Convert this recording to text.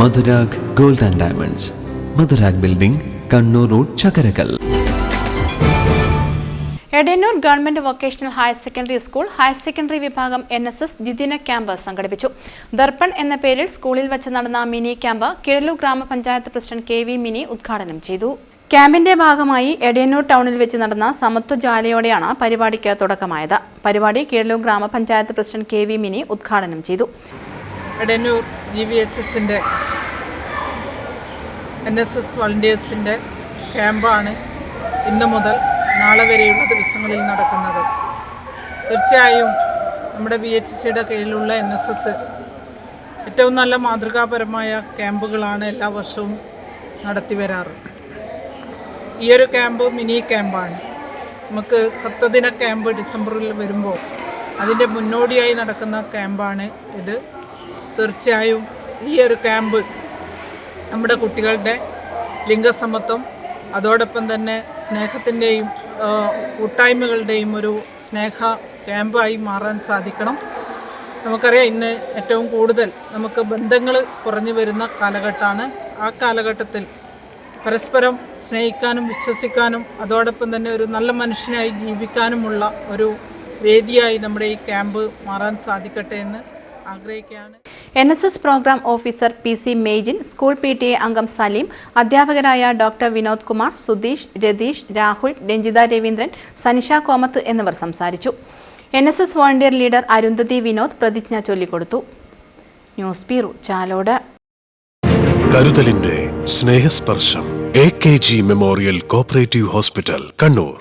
Madhurag gold and diamonds. Madhurag building Kannur road Chakkarakkal. Edayannur government vocational higher secondary school higher secondary വിഭാഗം N S S ദ്വിദിന camp സംഘടിപ്പിച്ചു. ദർപ്പൺ എന്ന പേരിൽ സ്കൂളിൽ വെച്ച് നടന്ന മിനി ക്യാമ്പ് കിഴലൂർ ഗ്രാമപഞ്ചായത്ത് പ്രസിഡന്റ് കെ വി മിനി ഉദ്ഘാടനം ചെയ്തു. ക്യാമ്പിന്റെ ഭാഗമായി എടയന്നൂർ ടൗണിൽ വെച്ച് നടന്ന സമത്വ ജാലയോടെയാണ് പരിപാടിക്ക് തുടക്കമായത്. പരിപാടി കിഴലൂർ ഗ്രാമപഞ്ചായത്ത് പ്രസിഡന്റ് കെ വി മിനി ഉദ്ഘാടനം ചെയ്തു. എടയന്നൂർ ജി വി എച്ച് എസിന്റെ എൻ എസ് എസ് വളണ്ടിയേഴ്സിന്റെ ക്യാമ്പാണ് ഇന്ന് മുതൽ നാളെ വരെയുള്ള ദിവസങ്ങളിൽ നടക്കുന്നത്. തീർച്ചയായും നമ്മുടെ ബി എച്ച് സിയുടെ കീഴിലുള്ള എൻ എസ് എസ് ഏറ്റവും നല്ല മാതൃകാപരമായ ക്യാമ്പുകളാണ് എല്ലാ വർഷവും നടത്തി വരാറ്. ഈ ഒരു ക്യാമ്പ് മിനി ക്യാമ്പാണ് നമുക്ക് സപ്തദിന ക്യാമ്പ് ഡിസംബറിൽ വരുമ്പോൾ അതിന്റെ മുന്നോടിയായി നടക്കുന്ന ക്യാമ്പാണ് ഇത്. തീർച്ചയായും ഈ ഒരു ക്യാമ്പ് നമ്മുടെ കുട്ടികളുടെ ലിംഗസമത്വം അതോടൊപ്പം തന്നെ സ്നേഹത്തിന്റെയും കൂട്ടായ്മകളുടെയും ഒരു സ്നേഹ ക്യാമ്പായി മാറാൻ സാധിക്കണം. നമുക്കറിയാം ഇന്ന് ഏറ്റവും കൂടുതൽ നമുക്ക് ബന്ധങ്ങൾ കുറഞ്ഞു വരുന്ന കാലഘട്ടമാണ്. ആ കാലഘട്ടത്തിൽ പരസ്പരം സ്നേഹിക്കാനും വിശ്വസിക്കാനും അതോടൊപ്പം തന്നെ ഒരു നല്ല മനുഷ്യനായി ജീവിക്കാനുമുള്ള ഒരു വേദിയായി നമ്മുടെ ഈ ക്യാമ്പ് മാറാൻ സാധിക്കട്ടെ എന്ന് ആഗ്രഹിക്കുകയാണ്. N S S programme officer P C Mejin school P T A അംഗം സലീം അധ്യാപകരായ ഡോക്ടർ വിനോദ് കുമാർ സുധീഷ് രതീഷ് രാഹുൽ രഞ്ജിത രവീന്ദ്രൻ സനിഷ കോമത്ത് എന്നിവർ സംസാരിച്ചു. N S S volunteer leader Arundhati Vinod പ്രതിജ്ഞ ചൊല്ലിക്കൊടുത്തു. News bureau Chalode. കരുതലിന്റെ Snehasparsham A K G memorial cooperative hospital Kannur.